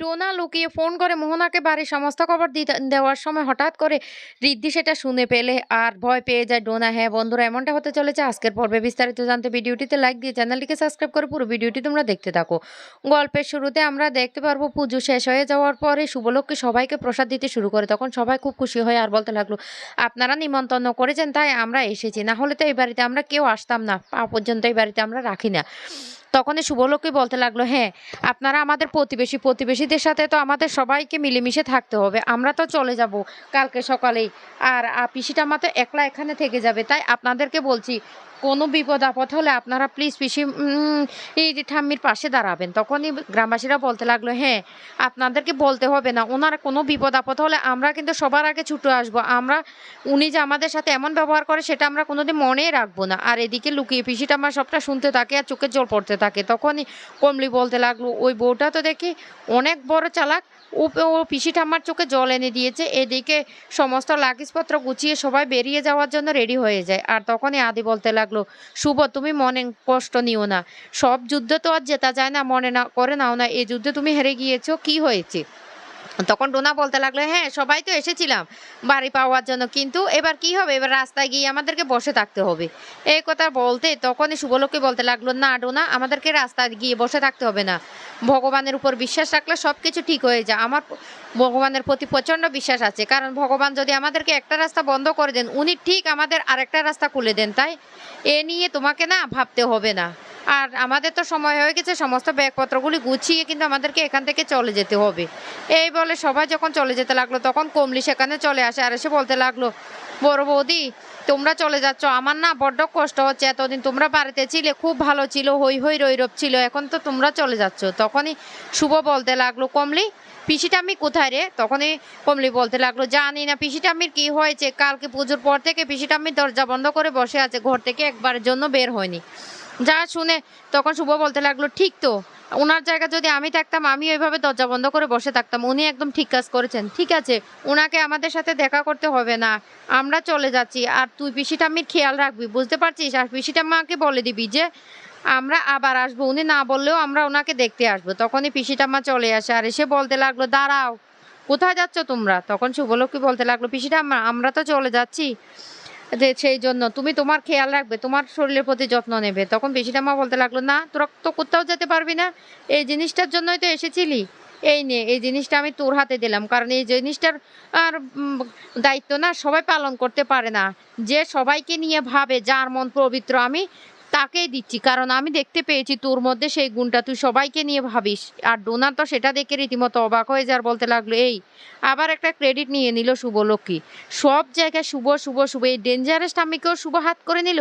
ডোনা লুকিয়ে ফোন করে, মোহনাকে বাড়ির সমস্ত খবর দেওয়ার সময় হঠাৎ করে রিদ্ধি সেটা শুনে পেলে আর ভয় পেয়ে যায় ডোনা। হ্যাঁ বন্ধুরা, এমনটা হতে চলেছে। আজকের পর্বে বিস্তারিত জানতে ভিডিওটিতে লাইক দিয়ে চ্যানেলটিকে সাবস্ক্রাইব করে পুরো ভিডিওটি তোমরা দেখতে থাকো। গল্পের শুরুতে আমরা দেখতে পারব, পুজো শেষ হয়ে যাওয়ার পরে শুভলক্ষ্মী সবাইকে প্রসাদ দিতে শুরু করে। তখন সবাই খুব খুশি হয়ে আর বলতে লাগল, আপনারা নিমন্ত্রণ করেছেন, তাই আমরা এসেছি। না হলে তো এই বাড়িতে আমরা কেউ আসতাম না। পা পর্যন্ত এই বাড়িতে আমরা রাখি না। তখনই শুভলক্ষ্মী বলতে লাগল হ্যাঁ আপনারা আমাদের প্রতিবেশী, প্রতিবেশীদের সাথে তো আমাদের সবাইকে মিলেমিশে থাকতে হবে। আমরা তো চলে যাব কালকে সকালেই। আর পিসিটা মা তো একলা এখানে থেকে যাবে। তাই আপনাদেরকে বলছি কোনো বিপদ আপদ হলে আপনারা প্লিজ পিসি ঠাম্মির পাশে দাঁড়াবেন। তখনই গ্রামবাসীরা বলতে লাগল হ্যাঁ আপনাদেরকে বলতে হবে না। ওনার কোনো বিপদ আপদ হলে আমরা কিন্তু সবার আগে ছুটে আসব। আমরা, উনি যে আমাদের সাথে এমন ব্যবহার করে সেটা আমরা কোনোদিন মনেই রাখব না। আর এদিকে লুকিয়ে পিসিটা আমার সবটা শুনতে থাকে আর চোখের জল পড়তে থাকে। তখনই কমলি বলতে লাগল, ওই বউটা তো দেখি অনেক বড় চালাক। ও ও পিসিটা আমার চোখে জল এনে দিয়েছে। এদিকে সমস্ত লাগেজপত্র গুছিয়ে সবাই বেরিয়ে যাওয়ার জন্য রেডি হয়ে যায়। আর তখনই আদি বলতে লাগল শুভ, তুমি মনে কষ্ট নিও না। সব যুদ্ধ তো আর জেতা যায় না, মনে না, করে নাও না। এই যুদ্ধে তুমি হেরে গিয়েছো, কি হয়েছে? তখন ডোনা বলতে লাগল হ্যাঁ সবাই তো এসেছিলাম বাড়ি পাওয়ার জন্য, কিন্তু এবার কি হবে? এবার রাস্তায় গিয়ে আমাদেরকে বসে থাকতে হবে। এই কথা বলতে তখনই শুভলোককে বলতে লাগল, না ডোনা আমাদেরকে রাস্তায় গিয়ে বসে থাকতে হবে না। ভগবানের উপর বিশ্বাস রাখলে সব কিছু ঠিক হয়ে যায়। আমার ভগবানের প্রতি প্রচণ্ড বিশ্বাস আছে। কারণ ভগবান যদি আমাদেরকে একটা রাস্তা বন্ধ করে দেন, উনি ঠিক আমাদের আরেকটা রাস্তা খুলে দেন। তাই এ নিয়ে তোমাকে না ভাবতে হবে না। আর আমাদের তো সময় হয়ে গেছে, সমস্ত ব্যাগপত্রগুলি গুছিয়ে কিন্তু আমাদেরকে এখান থেকে চলে যেতে হবে। এই বলে সবাই যখন চলে যেতে লাগল, তখন কমলি সেখানে চলে আসে আর এসে বলতে লাগল, বড় বৌদি, তোমরা চলে যাচ্ছ। আমার না বড্ড কষ্ট হচ্ছে। এতদিন তোমরা বাড়িতে ছিলে, খুব ভালো ছিল হই হই রৈরব ছিল, এখন তো তোমরা চলে যাচ্ছ। তখনই শুভ বলতে লাগল, কমলি, পিসিটা আমি কোথায় রে? তখনই কমলি বলতে লাগল, জানি না পিসিটা আমির কি হয়েছে। কালকে পুজোর পর থেকে পিসিটা আমি দরজা বন্ধ করে বসে আছে। ঘর থেকে একবারের জন্য বের হয়নি। যা শুনে তখন শুভ বলতে লাগল, ঠিক তো, ওনার জায়গা যদি আমি থাকতাম আমি ওইভাবে দরজা বন্ধ করে বসে থাকতাম। উনি একদম ঠিক কাজ করেছেন। ঠিক আছে, ওনাকে আমাদের সাথে দেখা করতে হবে না। আমরা চলে যাচ্ছি। আর তুই পিসিটা আমি খেয়াল রাখবি, বুঝতে পারছিস? আর পিসিটা মাকে বলে দিবি যে, আমরা আবার আসব। উনি না বললেও আমরা ওনাকে দেখতে আসব। তখনই পিসিটা মা চলে আসে আর এসে বলতে লাগল, দাঁড়াও, কোথায় যাচ্ছ তোমরা? তখন শুভলক্ষ্মী বলতে লাগল, পিসিটা আমরা তো চলে যাচ্ছি। যে সেই জন্য, তুমি তোমার খেয়াল রাখবে, তোমার শরীরের প্রতি যত্ন নেবে। তখন বেশিটা মা বলতে লাগল, না, তোরা তো কোথাও যেতে পারবি না। এই জিনিসটার জন্যই তো এসেছিলি। এই নিয়ে এই জিনিসটা আমি তোর হাতে দিলাম। কারণ এই জিনিসটার আর দায়িত্ব না সবাই পালন করতে পারে না। যে সবাইকে নিয়ে ভাবে যার মন পবিত্র, আমি তাকেই দিচ্ছি। কারণ আমি দেখতে পেয়েছি তোর মধ্যে সেই গুণটা। তুই সবাইকে নিয়ে ভাবিস। আর ডোনার তো সেটা দেখে রীতিমতো অবাক হয়ে যার বলতে লাগল, এই, আবার একটা ক্রেডিট নিয়ে নিল শুভলক্ষ্মী। সব জায়গায় শুভ শুভ শুভ। এই ডেঞ্জারাস আমিকেও শুভ হাত করে নিল?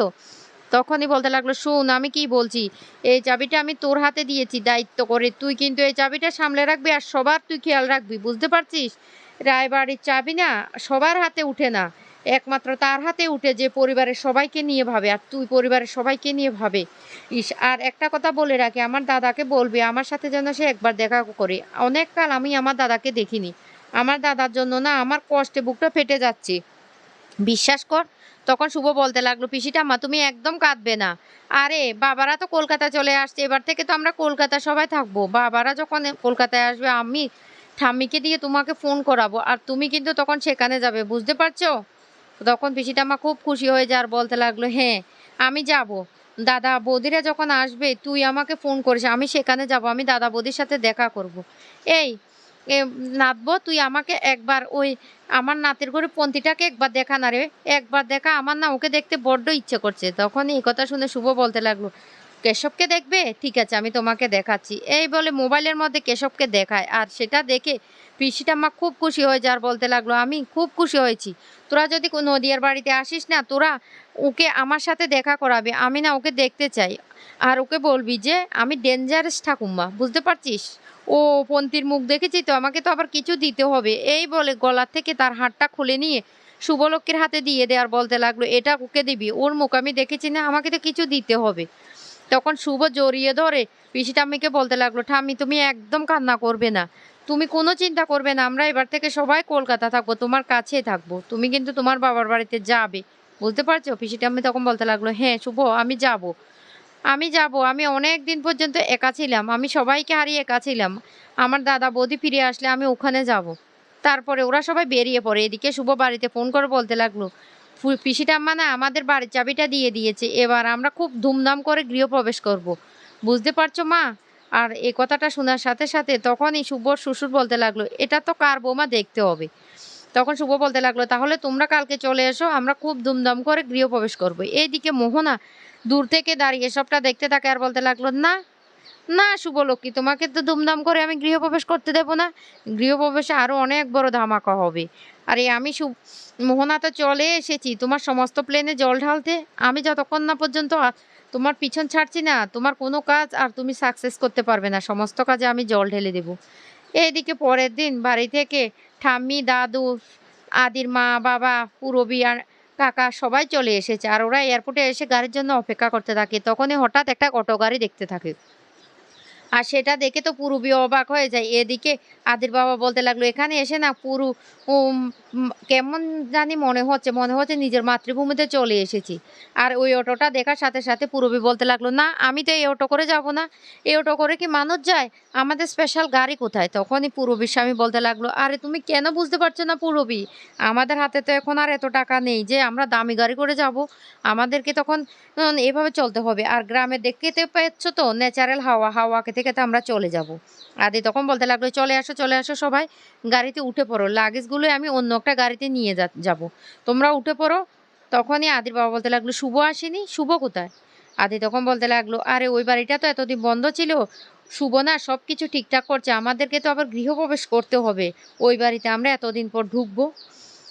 তখনই বলতে লাগল, শোন, আমি কি বলছি? এই চাবিটা আমি তোর হাতে দিয়েছি, দায়িত্ব করে। তুই কিন্তু এই চাবিটা সামলে রাখবি আর সবার তুই খেয়াল রাখবি, বুঝতে পারছিস? রায়বাড়ির চাবি না সবার হাতে উঠে না। একমাত্র তার হাতে উঠে যে পরিবারের সবাইকে নিয়ে ভাবে আর তুই পরিবারের সবাইকে নিয়ে ভাবে। ইস, আর একটা কথা বলে রাখি, আমার দাদাকে বলবি, আমার সাথে যেন সে একবার দেখা করে। অনেক কাল আমি আমার দাদাকে দেখিনি। আমার দাদার জন্য না আমার কষ্টে বুকটা ফেটে যাচ্ছে। বিশ্বাস কর, তখন শুভ বলতে লাগল, পিসিটা মা, তুমি একদম কাঁদবে না। আরে, বাবারা তো কলকাতা চলে আসছে, এবার থেকে তো আমরা কলকাতা সবাই থাকব। বাবারা যখন কলকাতায় আসবে, আমি ঠাম্মিকে দিয়ে তোমাকে ফোন করাবো, আর তুমি কিন্তু তখন সেখানে যাবে, বুঝতে পারছ? তখন পিসিটা আমার খুব খুশি হয়ে যায় আর বলতে লাগল হ্যাঁ আমি যাব। দাদা বৌদিরা যখন আসবে, তুই আমাকে ফোন করিস, আমি সেখানে যাব, আমি দাদা বৌদির সাথে দেখা করব। এই নাতবো, তুই আমাকে একবার ওই আমার নাতির ঘরে পন্থীটাকে একবার দেখা না রে। একবার দেখা, আমার না, ওকে দেখতে বড্ড ইচ্ছে করছে। তখন এই কথা শুনে শুভ বলতে লাগল কেশবকে দেখবে? ঠিক আছে, আমি তোমাকে দেখাচ্ছি। এই বলে মোবাইলের মধ্যে কেশবকে দেখায়। আর সেটা দেখে পিসিটা মা খুব খুশি হয়ে যার বলতে লাগল, আমি খুব খুশি হয়েছি। তোরা যদি নদিয়ার বাড়িতে আসিস না, তোরা ওকে আমার সাথে দেখা করাবে। আমি না ওকে দেখতে চাই। আর ওকে বলবি যে, আমি ডেঞ্জারাস ঠাকুমা, বুঝতে পারছিস? ও পন্থীর মুখ দেখেছি তো, আমাকে তো আবার কিছু দিতে হবে। এই বলে গলার থেকে তার হাতটা খুলে নিয়ে শুভলক্ষ্মীর হাতে দিয়ে দেওয়ার বলতে লাগল, এটা ওকে দিবি? ওর মুখ আমি দেখেছি না, আমাকে তো কিছু দিতে হবে। তখন শুভ জড়িয়ে ধরে, পিসি ঠাম্মিকে বলতে লাগল, ঠাম্মি, তুমি একদম কান্না করবে না। তুমি কোনো চিন্তা করবে না, আমরা এবার থেকে সবাই কলকাতা থাকব, তোমার কাছেই থাকব। তুমি কিন্তু তোমার বাবার বাড়িতে যাবে। বুঝতে পারছ? পিসি ঠাম্মি তখন বলতে লাগল হ্যাঁ শুভ, আমি যাব। আমি যাব, আমি অনেক দিন পর্যন্ত একা ছিলাম, আমি সবাইকে হারিয়ে একা ছিলাম। আমার দাদা বৌদি ফিরে আসলে আমি ওখানে যাব। তারপরে ওরা সবাই বেরিয়ে পড়ে। এদিকে শুভ বাড়িতে ফোন করে বলতে লাগল ফু- পিসি ঠাম্মা না আমাদের বাড়ির চাবিটা দিয়ে দিয়েছে। এবার আমরা খুব ধুমধাম করে গৃহপ্রবেশ করব। বুঝতে পারছ, মা? আর এই কথাটা শোনার সাথে সাথে তখনই শুভর শ্বশুর বলতে লাগল, এটা তো কার বৌমা দেখতে হবে? তখন শুভ বলতে লাগল, তাহলে তোমরা কালকে চলে এসো, আমরা খুব ধুমধাম করে গৃহপ্রবেশ করব। এইদিকে মোহনা দূর থেকে দাঁড়িয়ে সবটা দেখতে থাকে আর বলতে লাগল, না না, শুভলক্ষ্মী, তোমাকে তো ধুমধাম করে আমি গৃহপ্রবেশ করতে দেবো না। গৃহপ্রবেশে আরও অনেক বড় ধামাকা হবে। আরে, আমি সু মোহনা তো চলে এসেছি। তোমার সমস্ত প্লেনে জল ঢালতে। আমি যতক্ষণ না পর্যন্ত তোমার পিছন ছাড়ছি না, তোমার কোনো কাজ আর তুমি সাকসেস করতে পারবে না। সমস্ত কাজে আমি জল ঢেলে দেবো। এইদিকে পরের দিন বাড়ি থেকে ঠাম্মি, দাদু, আদির মা, বাবা, পুরবি আর কাকা সবাই চলে এসেছে। আর ওরা এয়ারপোর্টে এসে গাড়ির জন্য অপেক্ষা করতে থাকে। তখনই হঠাৎ একটা অটো গাড়ি দেখতে থাকে। আর সেটা দেখে তো পুরুবি অবাক হয়ে যায়। এদিকে আদির বাবা বলতে লাগল, এখানে এসে না পুরু কেমন জানি মনে হচ্ছে মনে হচ্ছে নিজের মাতৃভূমিতে চলে এসেছি। আর ওই অটোটা দেখার সাথে সাথে পুরবি বলতে লাগল, না, আমি তো এই অটো করে যাব না। এই অটো করে কি মানুষ যায়? আমাদের স্পেশাল গাড়ি কোথায়? তখনই পুরবীর স্বামী বলতে লাগল, আরে, তুমি কেন বুঝতে পারছ না পুরবি আমাদের হাতে তো এখন আর এত টাকা নেই যে আমরা দামি গাড়ি করে যাব। আমাদেরকে তখন এভাবে চলতে হবে। আর গ্রামে দেখতে পাচ্ছ তো ন্যাচারাল হাওয়া, হাওয়াকে থেকে তো আমরা চলে যাব। আদি তখন বলতে লাগল, চলে আসো চলে আসো সবাই। গাড়িতে উঠে পড়ো। লাগেজগুলো আমি অন্য একটা গাড়িতে নিয়ে যাব। তোমরা উঠে পড়ো। তখনই আদির বাবা বলতে লাগল, শুভ আসেনি? শুভ কোথায়? আদি তখন বলতে লাগল, আরে, ওই বাড়িটা তো এতদিন বন্ধ ছিল। শুভ না সব কিছু ঠিকঠাক করছে। আমাদেরকে তো আবার গৃহপ্রবেশ করতে হবে। ওই বাড়িতে আমরা এতদিন পর ঢুকবো।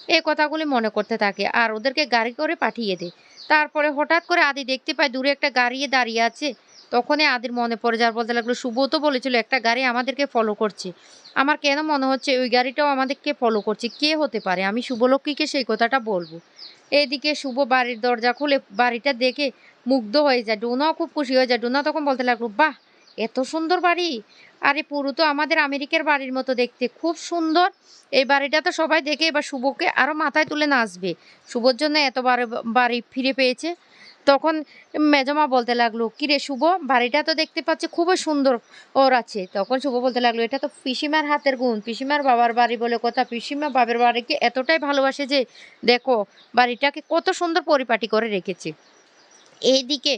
এই কথাগুলি মনে করতে থাকে। আর ওদেরকে গাড়ি করে পাঠিয়ে দেয় তারপরে হঠাৎ করে আদি দেখতে পায়, দূরে একটা গাড়ি দাঁড়িয়ে আছে। তখনই আদির মনে পড়ে যার বলতে লাগল শুভ তো বলেছিল, একটা গাড়ি আমাদেরকে ফলো করছে। আমার কেন মনে হচ্ছে ওই গাড়িটাও আমাদেরকে ফলো করছে? কে হতে পারে? আমি শুভলক্ষ্মীকে সেই কথাটা বলব। এইদিকে শুভ বাড়ির দরজা খুলে বাড়িটা দেখে মুগ্ধ হয়ে যায়। ডোনাও খুব খুশি হয়ে যায়। ডোনা তখন বলতে লাগল, বাহ, এত সুন্দর বাড়ি। আরে, পুরো তো আমাদের আমেরিকার বাড়ির মতো দেখতে। খুব সুন্দর। এই বাড়িটা তো সবাই দেখে, এবার শুভকে আরও মাথায় তুলে নাচবে শুভর জন্য এত বাড়ি ফিরে পেয়েছে। তখন মেজমা বলতে লাগল, কিরে শুভ, বাড়িটা তো দেখতে পাচ্ছি খুবই সুন্দর ওর আছে। তখন শুভ বলতে লাগল, এটা তো পিসিমার হাতের গুণ, পিসিমার বাবার বাড়ি বলে কথা, পিসিমা বাবার বাড়িকে এতটাই ভালোবাসে যে, দেখো, বাড়িটাকে কত সুন্দর পরিপাটি করে রেখেছে। এইদিকে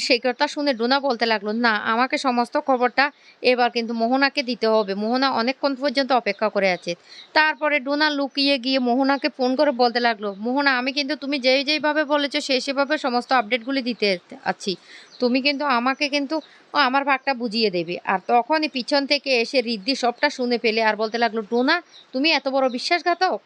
সেই কথা শুনে ডোনা বলতে লাগল, না, আমাকে সমস্ত খবরটা এবার কিন্তু মোহনাকে দিতে হবে। মোহনা অনেকক্ষণ পর্যন্ত অপেক্ষা করে আছে। তারপরে ডোনা লুকিয়ে গিয়ে মোহনাকে ফোন করে বলতে লাগল, মোহনা, আমি কিন্তু তুমি যেই যেইভাবে বলেছ সেই সেভাবে সমস্ত আপডেটগুলি দিতে আছি। তুমি কিন্তু আমাকে কিন্তু আমার ভাগটা বুঝিয়ে দেবে। আর তখনই পিছন থেকে এসে রিদ্ধি সবটা শুনে ফেলে আর বলতে লাগল, ডোনা, তুমি এত বড় বিশ্বাসঘাতক?